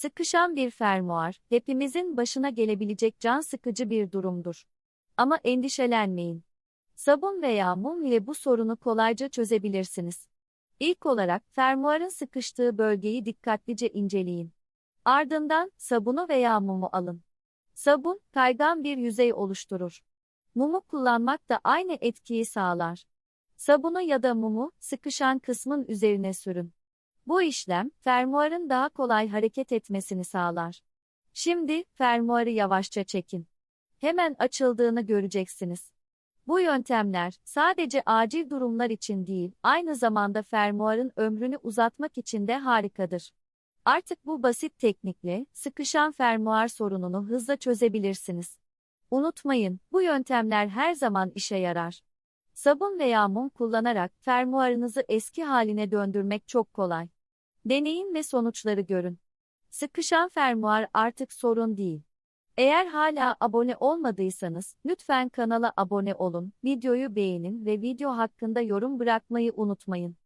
Sıkışan bir fermuar, hepimizin başına gelebilecek can sıkıcı bir durumdur. Ama endişelenmeyin. Sabun veya mum ile bu sorunu kolayca çözebilirsiniz. İlk olarak fermuarın sıkıştığı bölgeyi dikkatlice inceleyin. Ardından sabunu veya mumu alın. Sabun, kaygan bir yüzey oluşturur. Mumu kullanmak da aynı etkiyi sağlar. Sabunu ya da mumu, sıkışan kısmın üzerine sürün. Bu işlem, fermuarın daha kolay hareket etmesini sağlar. Şimdi, fermuarı yavaşça çekin. Hemen açıldığını göreceksiniz. Bu yöntemler, sadece acil durumlar için değil, aynı zamanda fermuarın ömrünü uzatmak için de harikadır. Artık bu basit teknikle, sıkışan fermuar sorununu hızla çözebilirsiniz. Unutmayın, bu yöntemler her zaman işe yarar. Sabun veya mum kullanarak fermuarınızı eski haline döndürmek çok kolay. Deneyin ve sonuçları görün. Sıkışan fermuar artık sorun değil. Eğer hala abone olmadıysanız, lütfen kanala abone olun, videoyu beğenin ve video hakkında yorum bırakmayı unutmayın.